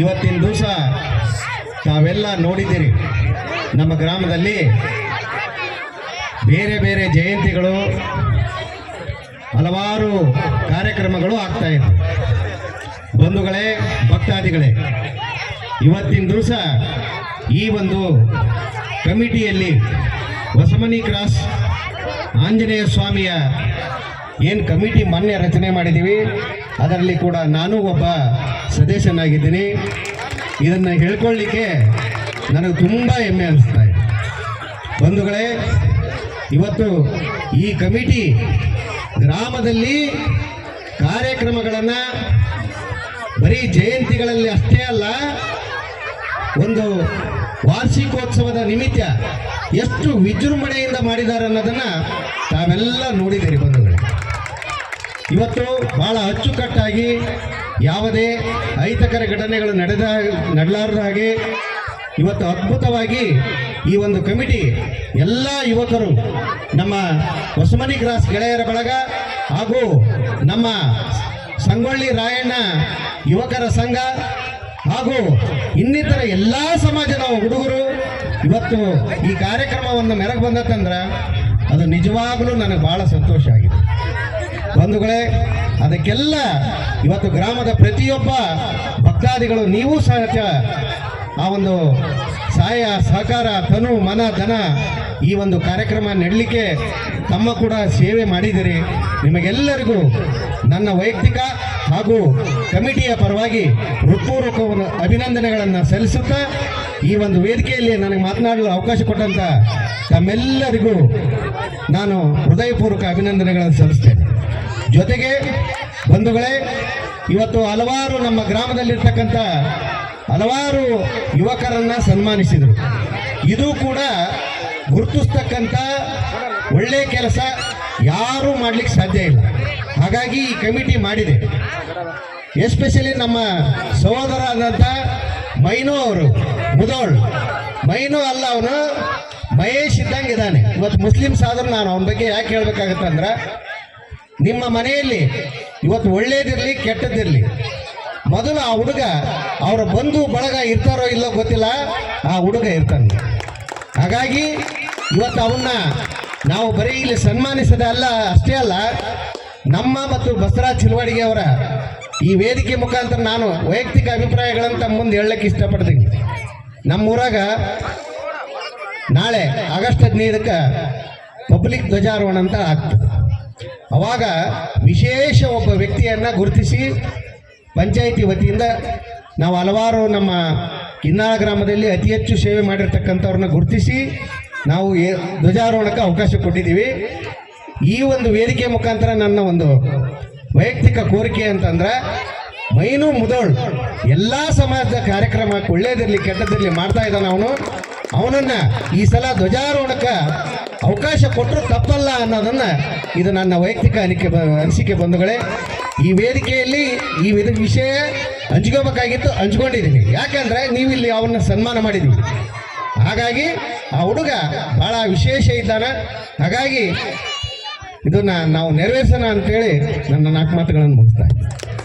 ಇವತ್ತಿನ ದಿವಸ ತಾವೆಲ್ಲ ನೋಡಿದ್ದೀರಿ. ನಮ್ಮ ಗ್ರಾಮದಲ್ಲಿ ಬೇರೆ ಬೇರೆ ಜಯಂತಿಗಳು ಹಲವಾರು ಕಾರ್ಯಕ್ರಮಗಳು ಆಗ್ತಾ ಇದೆ. ಬಂಧುಗಳೇ, ಭಕ್ತಾದಿಗಳೇ, ಇವತ್ತಿನ ದಿವಸ ಈ ಒಂದು ಕಮಿಟಿಯಲ್ಲಿ ಹೊಸಮನಿ ಕ್ರಾಸ್ ಆಂಜನೇಯ ಸ್ವಾಮಿಯ ಏನು ಕಮಿಟಿ ಮೊನ್ನೆ ರಚನೆ ಮಾಡಿದ್ದೀವಿ, ಅದರಲ್ಲಿ ಕೂಡ ನಾನು ಒಬ್ಬ ಸದಸ್ಯನಾಗಿದ್ದೀನಿ ಇದನ್ನು ಹೇಳ್ಕೊಳ್ಳಿಕ್ಕೆ ನನಗೆ ತುಂಬ ಹೆಮ್ಮೆ ಅನಿಸ್ತಾ ಇದೆ. ಬಂಧುಗಳೇ, ಇವತ್ತು ಈ ಕಮಿಟಿ ಗ್ರಾಮದಲ್ಲಿ ಕಾರ್ಯಕ್ರಮಗಳನ್ನು ಬರೀ ಜಯಂತಿಗಳಲ್ಲಿ ಅಷ್ಟೇ ಅಲ್ಲ, ಒಂದು ವಾರ್ಷಿಕೋತ್ಸವದ ನಿಮಿತ್ತ ಎಷ್ಟು ವಿಜೃಂಭಣೆಯಿಂದ ಮಾಡಿದ್ದಾರೆ ಅನ್ನೋದನ್ನು ತಾವೆಲ್ಲ ನೋಡಿದ್ದೀರಿ ಬಂಧುಗಳೇ. ಇವತ್ತು ಬಹಳ ಅಚ್ಚುಕಟ್ಟಾಗಿ ಯಾವುದೇ ಅಹಿತಕರ ಘಟನೆಗಳು ನಡೆದ ನಡೆಲಾರದ ಹಾಗೆ ಇವತ್ತು ಅದ್ಭುತವಾಗಿ ಈ ಒಂದು ಕಮಿಟಿ ಎಲ್ಲ ಯುವಕರು, ನಮ್ಮ ಹೊಸಮನಿ ಕ್ರಾಸ್ ಗೆಳೆಯರ ಬಳಗ ಹಾಗೂ ನಮ್ಮ ಸಂಗೊಳ್ಳಿ ರಾಯಣ್ಣ ಯುವಕರ ಸಂಘ ಹಾಗೂ ಇನ್ನಿತರ ಎಲ್ಲ ಸಮಾಜದ ಹುಡುಗರು, ಇವತ್ತು ಈ ಕಾರ್ಯಕ್ರಮವನ್ನು ಮೆರಗು ಬಂದತ್ತಂದ್ರೆ ಅದು ನಿಜವಾಗಲೂ ನನಗೆ ಭಾಳ ಸಂತೋಷ ಆಗಿದೆ. ಬಂಧುಗಳೇ, ಅದಕ್ಕೆಲ್ಲ ಇವತ್ತು ಗ್ರಾಮದ ಪ್ರತಿಯೊಬ್ಬ ಭಕ್ತಾದಿಗಳು ನೀವು ಸಹ ಆ ಒಂದು ಸಹಾಯ, ಸಹಕಾರ, ತನು, ಮನ, ಧನ ಈ ಒಂದು ಕಾರ್ಯಕ್ರಮ ನೆಡಲಿಕ್ಕೆ ತಮ್ಮ ಕೂಡ ಸೇವೆ ಮಾಡಿದಿರಿ. ನಿಮಗೆಲ್ಲರಿಗೂ ನನ್ನ ವೈಯಕ್ತಿಕ ಹಾಗೂ ಕಮಿಟಿಯ ಪರವಾಗಿ ಹೃತ್ಪೂರ್ವಕ ಅಭಿನಂದನೆಗಳನ್ನು ಸಲ್ಲಿಸುತ್ತಾ ಈ ಒಂದು ವೇದಿಕೆಯಲ್ಲಿ ನನಗೆ ಮಾತನಾಡಲು ಅವಕಾಶ ಕೊಟ್ಟಂತ ತಮ್ಮೆಲ್ಲರಿಗೂ ನಾನು ಹೃದಯಪೂರ್ವಕ ಅಭಿನಂದನೆಗಳನ್ನು ಸಲ್ಲಿಸ್ತೇನೆ. ಜೊತೆಗೆ ಬಂಧುಗಳೇ, ಇವತ್ತು ಹಲವಾರು ನಮ್ಮ ಗ್ರಾಮದಲ್ಲಿರ್ತಕ್ಕಂಥ ಹಲವಾರು ಯುವಕರನ್ನ ಸನ್ಮಾನಿಸಿದರು. ಇದು ಕೂಡ ಗುರುತಿಸ್ತಕ್ಕಂಥ ಒಳ್ಳೆ ಕೆಲಸ ಯಾರೂ ಮಾಡ್ಲಿಕ್ಕೆ ಸಾಧ್ಯ ಇಲ್ಲ. ಹಾಗಾಗಿ ಈ ಕಮಿಟಿ ಮಾಡಿದೆ. ಎಸ್ಪೆಷಲಿ ನಮ್ಮ ಸಹೋದರ ಆದಂಥ ಮೈನು ಅವರು, ಮುದೋಳ್. ಮೈನು ಅಲ್ಲ ಅವನು, ಮಹೇಶ್ ಇದ್ದಂಗೆ ಇದ್ದಾನೆ. ಇವತ್ತು ಮುಸ್ಲಿಮ್ಸ್ ಆದ್ರೂ ನಾನು ಅವನ ಬಗ್ಗೆ ಯಾಕೆ ಹೇಳ್ಬೇಕಾಗತ್ತಂದ್ರೆ ನಿಮ್ಮ ಮನೆಯಲ್ಲಿ ಇವತ್ತು ಒಳ್ಳೇದಿರಲಿ ಕೆಟ್ಟದಿರಲಿ ಮೊದಲು ಆ ಹುಡುಗ ಅವರ ಬಂಧು ಬಳಗ ಇರ್ತಾರೋ ಇಲ್ಲೋ ಗೊತ್ತಿಲ್ಲ, ಆ ಹುಡುಗ ಇರ್ತಾನೆ. ಹಾಗಾಗಿ ಇವತ್ತು ಅವನ್ನ ನಾವು ಬರೀ ಇಲ್ಲಿ ಸನ್ಮಾನಿಸದ ಅಲ್ಲ, ಅಷ್ಟೇ ಅಲ್ಲ, ನಮ್ಮ ಮತ್ತು ಬಸವರಾಜ್ ಚಿಲ್ವಾಡಿಗೆ ಅವರ ಈ ವೇದಿಕೆ ಮುಖಾಂತರ ನಾನು ವೈಯಕ್ತಿಕ ಅಭಿಪ್ರಾಯಗಳನ್ನು ತಮ್ಮ ಮುಂದೆ ಹೇಳಕ್ಕೆ ಇಷ್ಟಪಡ್ತೀನಿ. ನಮ್ಮೂರಾಗ ನಾಳೆ ಆಗಸ್ಟ್ ಹದಿನೈದಕ್ಕೆ ಪಬ್ಲಿಕ್ ಧ್ವಜಾರೋಹಣ ಅಂತ ಆಗ್ತದೆ. ಅವಾಗ ವಿಶೇಷ ಒಬ್ಬ ವ್ಯಕ್ತಿಯನ್ನು ಗುರುತಿಸಿ ಪಂಚಾಯಿತಿ ವತಿಯಿಂದ ನಾವು ಹಲವಾರು ನಮ್ಮ ಕಿನ್ನಾಳ ಗ್ರಾಮದಲ್ಲಿ ಅತಿ ಹೆಚ್ಚು ಸೇವೆ ಮಾಡಿರ್ತಕ್ಕಂಥವ್ರನ್ನ ಗುರುತಿಸಿ ನಾವು ಧ್ವಜಾರೋಹಣಕ್ಕೆ ಅವಕಾಶ ಕೊಟ್ಟಿದ್ದೀವಿ. ಈ ಒಂದು ವೇದಿಕೆ ಮುಖಾಂತರ ನನ್ನ ಒಂದು ವೈಯಕ್ತಿಕ ಕೋರಿಕೆ ಅಂತಂದ್ರೆ ಮೈನು ಮುದೋಳ್ ಎಲ್ಲ ಸಮಾಜದ ಕಾರ್ಯಕ್ರಮ ಒಳ್ಳೇದಿರಲಿ ಕೆಟ್ಟದಿರಲಿ ಮಾಡ್ತಾ ಇದ್ದಾನೆ ಅವನು. ಅವನನ್ನ ಈ ಸಲ ಧ್ವಜಾರೋಹಣಕ್ಕೆ ಅವಕಾಶ ಕೊಟ್ಟರು ತಪ್ಪಲ್ಲ ಅನ್ನೋದನ್ನ ಇದು ನನ್ನ ವೈಯಕ್ತಿಕ ಅನಿಕೆ ಅನಿಸಿಕೆ ಬಂಧುಗಳೇ. ಈ ವೇದಿಕೆಯಲ್ಲಿ ಈ ವಿಧ ವಿಷಯ ಹಂಚ್ಕೋಬೇಕಾಗಿತ್ತು ಹಂಚ್ಕೊಂಡಿದ್ದೀನಿ ಯಾಕಂದ್ರೆ ನೀವು ಇಲ್ಲಿ ಅವನ್ನ ಸನ್ಮಾನ ಮಾಡಿದ್ದೀವಿ ಹಾಗಾಗಿ ಆ ಹುಡುಗ ಬಹಳ ವಿಶೇಷ ಇದ್ದಾನೆ. ಹಾಗಾಗಿ ಇದನ್ನ ನಾವು ನೆರವೇರಿಸೋಣ ಅಂತೇಳಿ ನನ್ನ ನಾಲ್ಕು ಮಾತುಗಳನ್ನು ಮುಗಿಸ್ತಾ ಇದ್ದೀನಿ.